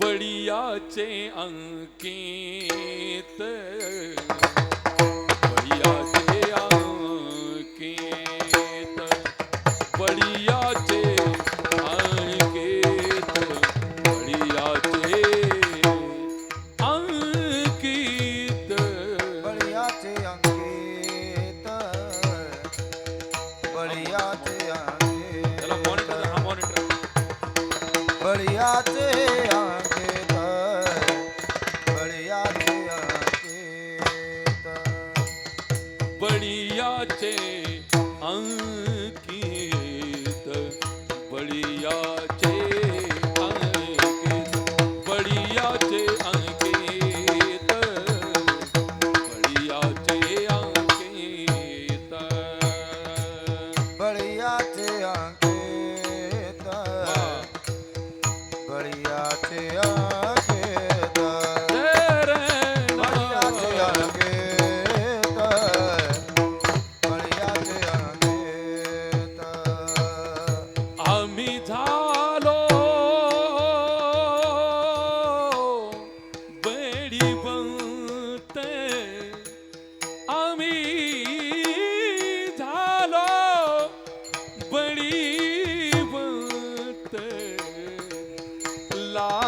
ਬੜੀਆ ਚੇ ਅੰਕੀਤ સાચે અંગ लीला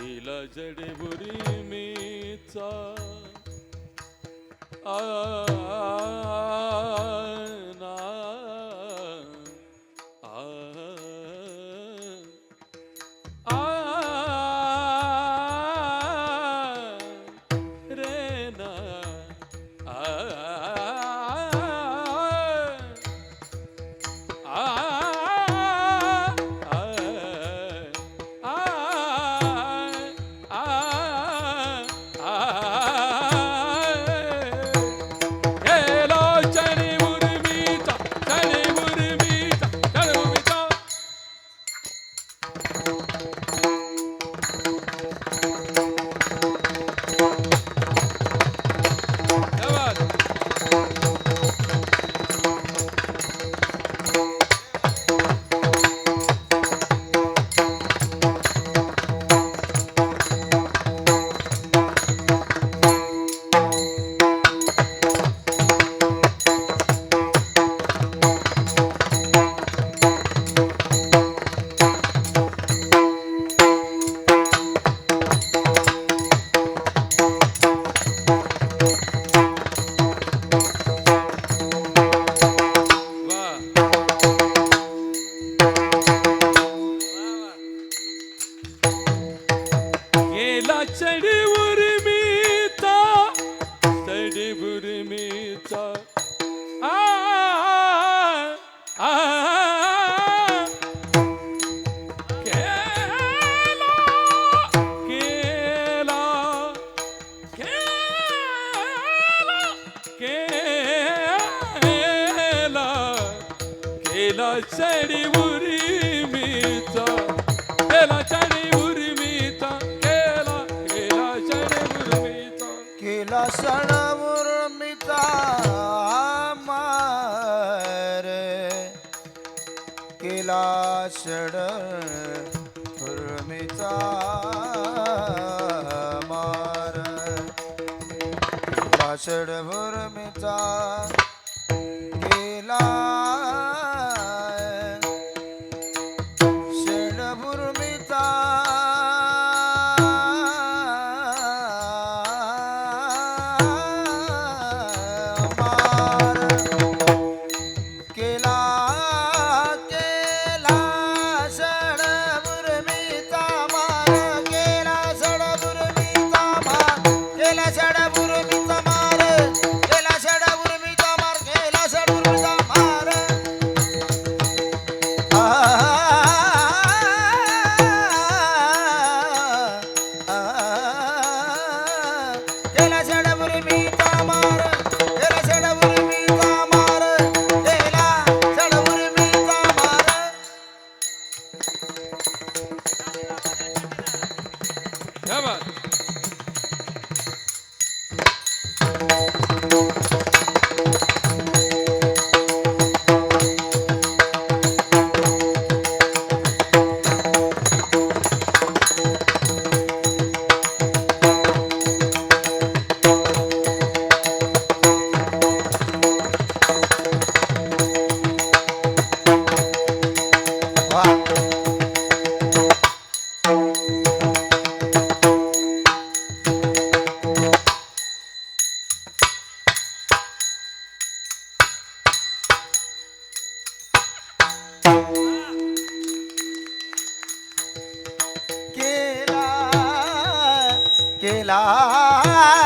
हिला जडे बुरी मीचा. आ, आ, आ, आ আষাঢ় ভোর মিতা ধন্যবাদ ছিলাম।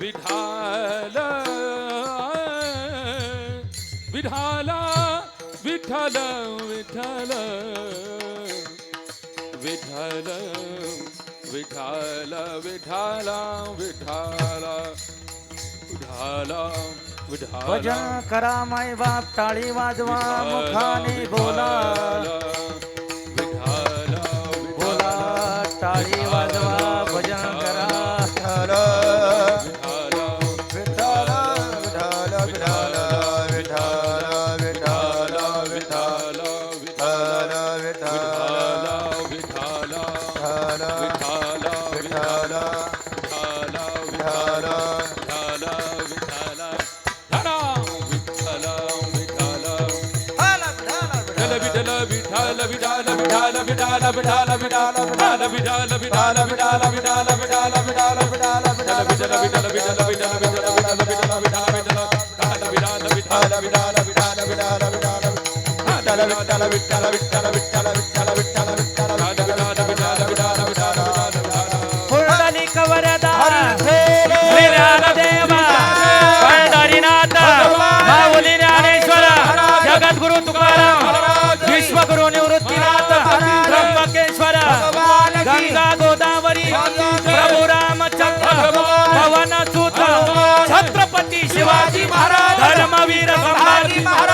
विठाल विठाला विठ्ठल विठ्ठल विठ्ठल विठाला विठाला विठाला विठाला विठाला। भजन करा माय बाप टाळी वाजवा मुखाने बोला। Tell me, tell Shivaji Maharaj. Dharmaveer Sambhaji Maharaj.